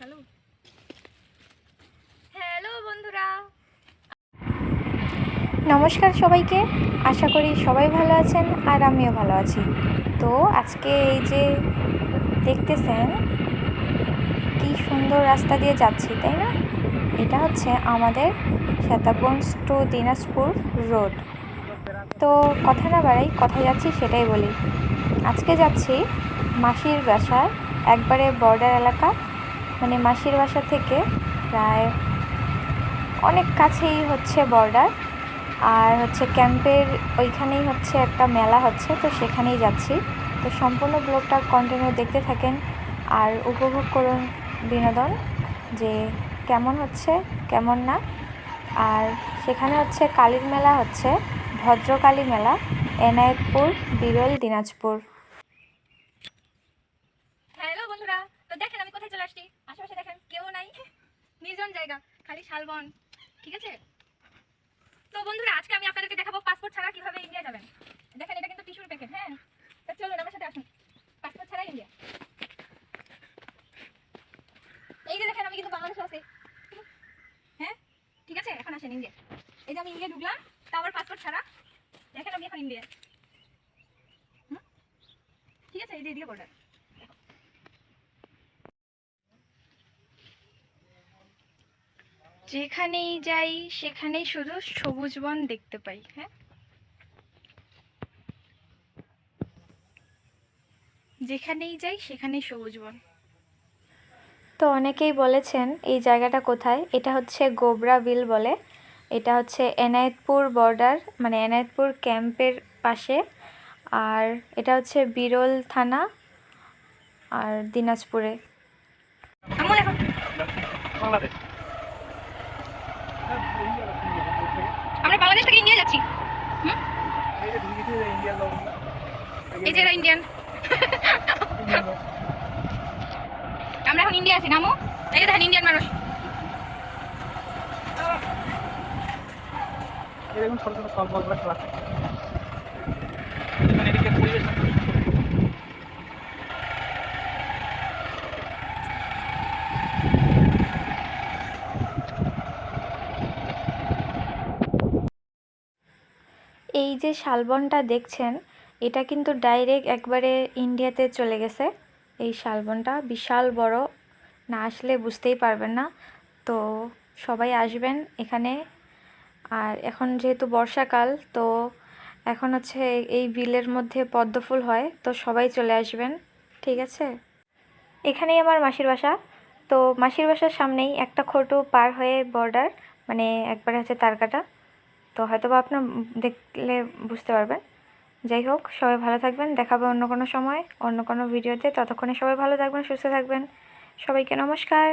Hello? Hello বন্ধুরা। নমস্কার সবাইকে। আশা করি সবাই ভালো আছেন আর আমিও ভালো আছি। তো আজকে এই যে দেখতেছেন কি সুন্দর রাস্তা দিয়ে যাচ্ছি তাই না? এটা হচ্ছে আমাদের শ্বেতাবঞ্জ টু দিনাজপুর রোড। তো কথা না বাড়াই কোথায় যাচ্ছি সেটাই বলি। আজকে যাচ্ছি মাসির বাসায় একবারে বর্ডার এলাকা মানে মাসির বাসা থেকে প্রায় অনেক কাছেই হচ্ছে বর্ডার। আর হচ্ছে ক্যাম্পের ওইখানেই হচ্ছে একটা মেলা হচ্ছে, তো সেখানেই যাচ্ছি। তো সম্পূর্ণ ব্লগটা কন্টিনিউ দেখতে থাকেন আর উপভোগ করুন বিনোদন, যে কেমন হচ্ছে, কেমন না। আর সেখানে হচ্ছে কালীর মেলা হচ্ছে, ভদ্রকালী মেলা, এনায়েতপুর, বিরল দিনাজপুর। হ্যালো বন্ধুরা, তো দেখেন আমি কোথায় চলে আসছি। জায়গা, খালি শালবন, ঠিক আছে? তো বন্ধুরা, আজকে আমি আপনাদেরকে দেখাবো পাসপোর্ট ছাড়া কীভাবে ইন্ডিয়া যাবেন। দেখেন, এটা কিন্তু টিস্যুর প্যাকেট হ্যাঁ? তো চলুন, আমার সাথে আসুন। পাসপোর্ট ছাড়া ইন্ডিয়া এই যে দেখেন, আমি কিন্তু বাংলাদেশে আছি। হ্যাঁ? ঠিক আছে, এখন আসেন ইন্ডিয়া এই যে আমি ইন্ডিয়া ঢুকলাম, তা আমার পাসপোর্ট ছাড়া। দেখেন, আমি এখন ইন্ডিয়া? ঠিক আছে, এই যে এদিকে বর্ডার যেখানেই যাই সেখানেই শুধু সবুজ বন দেখতে পাই হ্যাঁ? যেখানেই যাই সেখানেই সবুজ বন। তো অনেকেই বলেছেন এই জায়গাটা কোথায়? এটা হচ্ছে গোবরা বিল বলে। এটা হচ্ছে এনায়েতপুর বর্ডার মানে এনায়েতপুর ক্যাম্পের পাশে। আর এটা হচ্ছে বিরল থানা আর দিনাজপুরে। বাংলাদেশ আমরা বাংলাদেশ থেকে ইন্ডিয়া যাচ্ছি। এই যে ইন্ডিয়ান আমরা এখন ইন্ডিয়া আছি, নামো। এই দেখেন ইন্ডিয়ান মানুষ। ছোট ছোট কল বল খেলা এখানে এদিকে পরিবেশ এই যে শালবনটা দেখছেন, এটা কিন্তু ডাইরেক্ট একবারে ইন্ডিয়াতে চলে গেছে। এই শালবনটা বিশাল বড়, না আসলে বুঝতেই পারবেন না। তো সবাই আসবেন এখানে। আর এখন যেহেতু বর্ষাকাল, তো এখন হচ্ছে এই বিলের মধ্যে পদ্মফুল হয়, তো সবাই চলে আসবেন, ঠিক আছে? এখানেই আমার মাসির বাসা। তো মাসির বাসার সামনেই একটা খোটো পার হয়ে বর্ডার মানে একবারে হচ্ছে তারকাটা। তো হয়তো বা আপনার দেখলে বুঝতে পারবেন। যাই হোক, সবাই ভালো থাকবেন। দেখাবে অন্য কোনো সময়, অন্য কোনো ভিডিওতে। ততক্ষণে সবাই ভালো থাকবেন, সুস্থ থাকবেন। সবাইকে নমস্কার।